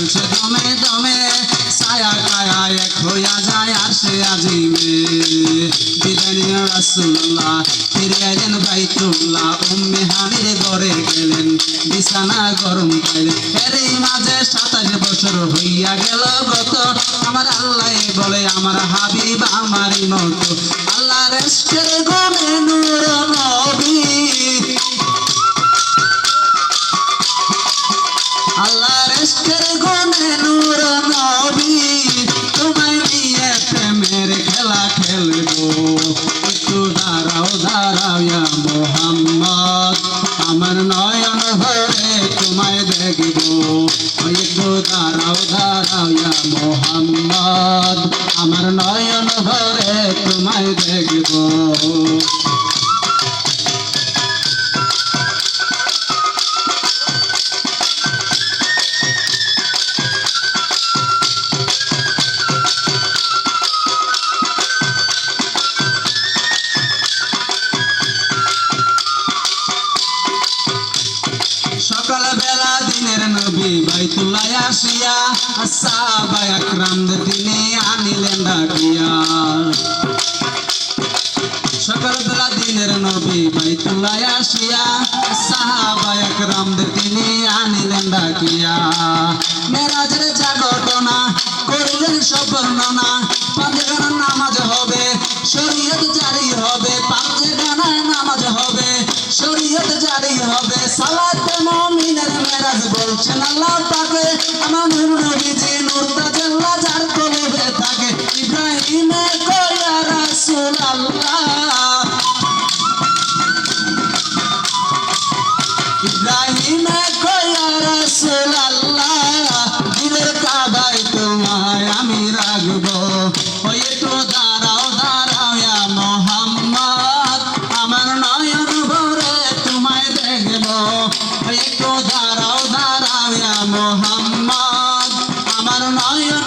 খেলছে দমে দমে, ছায়া কায়া এক হইয়া যায় আসে আজিমে বিদানীয় রাসুল্লাহ ফিরে এলেন বাইতুল্লাহ, উম্মে হানির ঘরে গেলেন, বিছানা গরম পাইলেন এরই মাঝে সাতাশ বছর হইয়া গেল গত আমার আল্লাহ বলে, আমার হাবিব আমারই মতো। আল্লাহ রেস্টের গনে নূর নবী দেখব। একটু দাঁড়াও দাঁড়াও ইয়া বাইতুল্লাহ আসিয়া সাহাবা একরামদের তিনি আনিলেন ডাকিয়া সকালবেলা দিনের নবী বাইতুল্লাহ আসিয়া সাহাবা একরামদের তিনি আনিলেন ডাকিয়া মেরাজের ইব্রাহিমে কয়া রাসূল আল্লাহ আমার